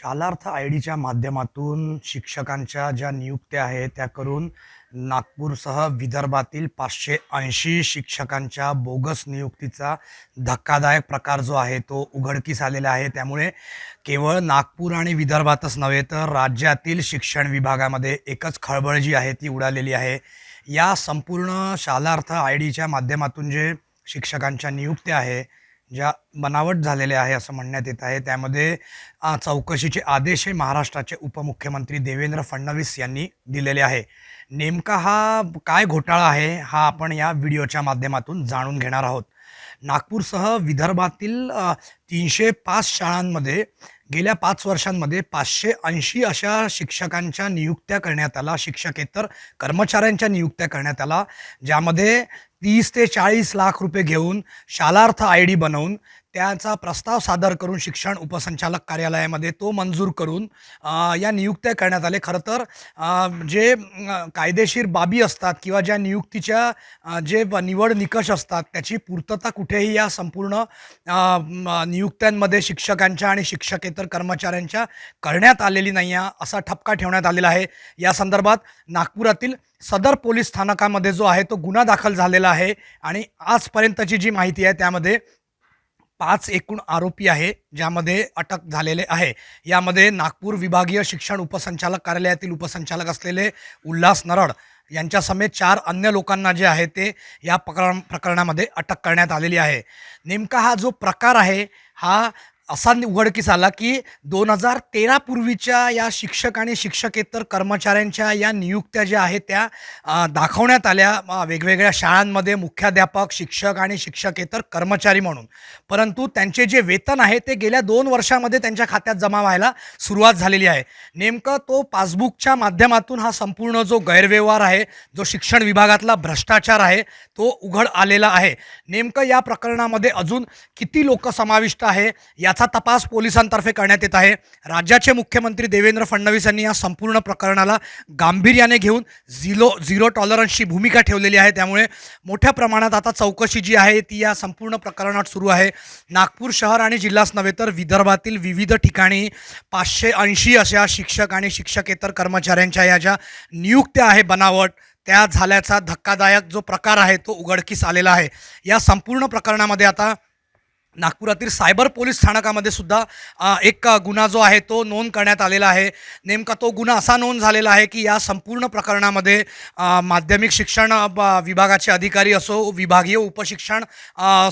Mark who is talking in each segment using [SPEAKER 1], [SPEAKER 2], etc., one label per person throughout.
[SPEAKER 1] Shalarth I डीच्या माध्यमातून शिक्षकांच्या ज्या नियुक्त्या आहेत त्या करून नागपूरसह विदर्भातील पाचशे ऐंशी शिक्षकांच्या बोगस नियुक्तीचा धक्कादायक प्रकार जो आहे तो उघडकीस आलेला आहे. त्यामुळे केवळ नागपूर आणि विदर्भातच नव्हे तर राज्यातील शिक्षण विभागामध्ये एकच खळबळ जी आहे ती उडालेली आहे. या संपूर्ण शालार्थ आय डीच्या माध्यमातून जे शिक्षकांच्या नियुक्त्या आहे ज्या बनावट झालेल्या आहे असं म्हणण्यात येत आहे. त्यामध्ये चौकशीचे आदेश हे महाराष्ट्राचे उपमुख्यमंत्री देवेंद्र फडणवीस यांनी दिलेले आहे. नेमका हा काय घोटाळा आहे हा आपण या व्हिडिओच्या माध्यमातून जाणून घेणार आहोत. नागपूरसह विदर्भातील तीनशे पाच शाळांमध्ये गेल्या पाच वर्षांमध्ये पाचशे ऐंशी अशा शिक्षकांच्या नियुक्त्या करण्यात आला शिक्षकेतर कर्मचाऱ्यांच्या नियुक्त्या करण्यात आला ज्यामध्ये तीस ते चाळीस लाख रुपये घेऊन शालार्थ आय डी बनवून त्याचा प्रस्ताव सादर करून शिक्षण उपसंचालक कार्यालयामध्ये तो मंजूर करून या नियुक्त्या करण्यात आले खरं तर जे कायदेशीर बाबी असतात किंवा ज्या नियुक्तीच्या जे निवड निकष असतात त्याची पूर्तता कुठेही या संपूर्ण नियुक्त्यांमध्ये शिक्षकांच्या आणि शिक्षकेतर कर्मचाऱ्यांच्या करण्यात आलेली नाही आहे असा ठपका ठेवण्यात आलेला आहे. या संदर्भात नागपुरातील सदर पोलीस स्थानकामध्ये जो आहे तो गुन्हा दाखल झालेला आहे आणि आजपर्यंतची जी माहिती आहे त्यामध्ये पाच एकूण आरोपी आहे ज्यामध्ये अटक झालेले आहे. यामध्ये नागपूर विभागीय शिक्षण उपसंचालक कार्यालयातील उपसंचालक असलेले उल्हास नरड यांच्या समेत चार अन्य लोकांना जे आहे ते या प्रकरण प्रकरणामध्ये अटक करण्यात आलेली आहे. नेमका हा जो प्रकार आहे हा असा नि- उघडकीस आला की दोन हजार तेरा पूर्वीच्या या शिक्षक आणि शिक्षकेतर कर्मचाऱ्यांच्या या नियुक्त्या ज्या आहेत त्या दाखवण्यात आल्या वेगवेगळ्या शाळांमध्ये मुख्याध्यापक शिक्षक आणि शिक्षकेतर कर्मचारी म्हणून. परंतु त्यांचे जे वेतन आहे ते गेल्या दोन वर्षामध्ये त्यांच्या खात्यात जमा व्हायला सुरुवात झालेली आहे. नेमकं तो पासबुकच्या माध्यमातून हा संपूर्ण जो गैरव्यवहार आहे जो शिक्षण विभागातला भ्रष्टाचार आहे तो उघड आलेला आहे. नेमकं या प्रकरणामध्ये अजून किती लोक समाविष्ट आहे याचा तपास पोलिसांतर्फे करण्यात येत आहे. राज्याचे मुख्यमंत्री देवेंद्र फडणवीस यांनी या संपूर्ण प्रकरणाला गांभीर्याने घेऊन झिलो झिरो टॉलरन्सची भूमिका ठेवलेली आहे. त्यामुळे मोठ्या प्रमाणात आता चौकशी जी आहे ती या संपूर्ण प्रकरणात सुरू आहे. नागपूर शहर आणि जिल्हाच नव्हे तर विदर्भातील विविध ठिकाणी पाचशे ऐंशी अशा शिक्षक आणि शिक्षकेतर कर्मचाऱ्यांच्या या ज्या नियुक्त्या आहे बनावट त्या झाल्याचा धक्कादायक जो प्रकार आहे तो उघडकीस आलेला आहे. या संपूर्ण प्रकरणामध्ये आता नागपुरातील सायबर पोलीस स्थानकामध्ये सुद्धा एक गुन्हा जो आहे तो नोंद करण्यात आलेला आहे. नेमका तो गुन्हा असा नोंद झालेला आहे की या संपूर्ण प्रकरणामध्ये माध्यमिक शिक्षण ब- विभागाचे अधिकारी असो विभागीय उपशिक्षण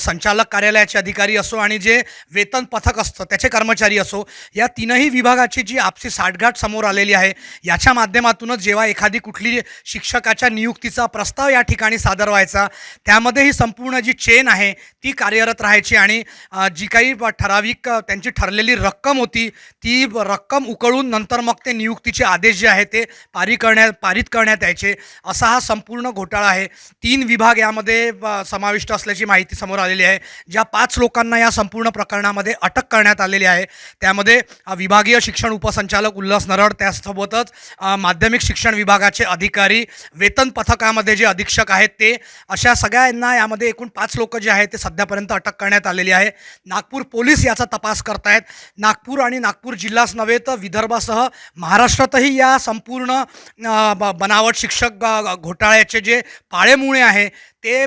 [SPEAKER 1] संचालक कार्यालयाचे अधिकारी असो आणि जे वेतन पथक असतं त्याचे कर्मचारी असो या तीनही विभागाची जी आपसी साठगाठ समोर आलेली आहे याच्या माध्यमातूनच जेव्हा एखादी कुठली शिक्षकाच्या नियुक्तीचा प्रस्ताव या ठिकाणी सादर व्हायचा त्यामध्ये ही संपूर्ण जी चेन आहे ती कार्यरत राहायची आणि जी काही ठराविक त्यांची ठरलेली रक्कम होती ती रक्कम उकळून नंतर मग ते नियुक्तीचे आदेश जे आहे ते पारी करण्यात पारित करण्यात यायचे. असा हा संपूर्ण घोटाळा आहे. तीन विभाग यामध्ये समाविष्ट असल्याची माहिती समोर आलेली आहे. ज्या पाच लोकांना या संपूर्ण प्रकरणामध्ये अटक करण्यात आलेली आहे त्यामध्ये विभागीय शिक्षण उपसंचालक उल्हास नरड त्यासोबतच माध्यमिक शिक्षण विभागाचे अधिकारी वेतन पथकामध्ये जे अधीक्षक आहेत ते अशा सगळ्यांना यामध्ये एकूण पाच लोक जे आहेत ते सध्यापर्यंत अटक करण्यात आलेली आहे आहे. नागपूर पोलीस याचा तपास करतायत. नागपूर आणि नागपूर जिल्हाच नव्हे तर विदर्भासह महाराष्ट्रातही या संपूर्ण बनावट शिक्षक घोटाळ्याचे जे पाळेमुळे आहे ते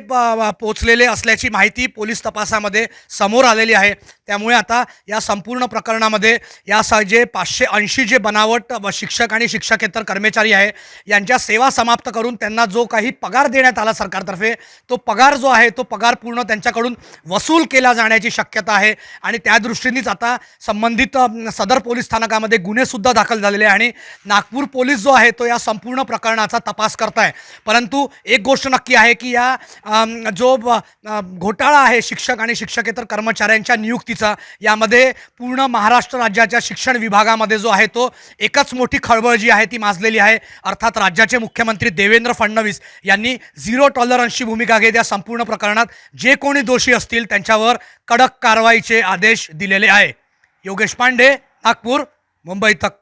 [SPEAKER 1] पोचलेले असल्याची माहिती पोलीस तपासामध्ये समोर आलेली आहे. त्यामुळे आता या संपूर्ण प्रकरणामध्ये या स जे पाचशे ऐंशी जे बनावट व शिक्षक आणि शिक्षकेतर कर्मचारी आहे यांच्या सेवा समाप्त करून त्यांना जो काही पगार देण्यात आला सरकारतर्फे तो पगार जो आहे तो पगार पूर्ण त्यांच्याकडून वसूल केला जाण्याची शक्यता आहे. आणि त्या दृष्टीनेच आता संबंधित सदर पोलीस स्थानकामध्ये गुन्हेसुद्धा दाखल झालेले आहे. आणि नागपूर पोलीस जो आहे तो या संपूर्ण प्रकरणाचा तपास करताय. परंतु एक गोष्ट नक्की आहे की या जो ब- घोटाळा आहे शिक्षक आणि शिक्षकेतर कर्मचाऱ्यांच्या नियुक्तीचा यामध्ये पूर्ण महाराष्ट्र राज्याच्या शिक्षण विभागामध्ये जो आहे तो एकच मोठी खळबळ जी आहे ती माजलेली आहे. अर्थात राज्याचे मुख्यमंत्री देवेंद्र फडणवीस यांनी झिरो टॉलरन्सची भूमिका घेत या संपूर्ण प्रकरणात जे कोणी दोषी असतील त्यांच्यावर कडक कारवाईचे आदेश दिलेले आहे. योगेश पांडे नागपूर मुंबई तक.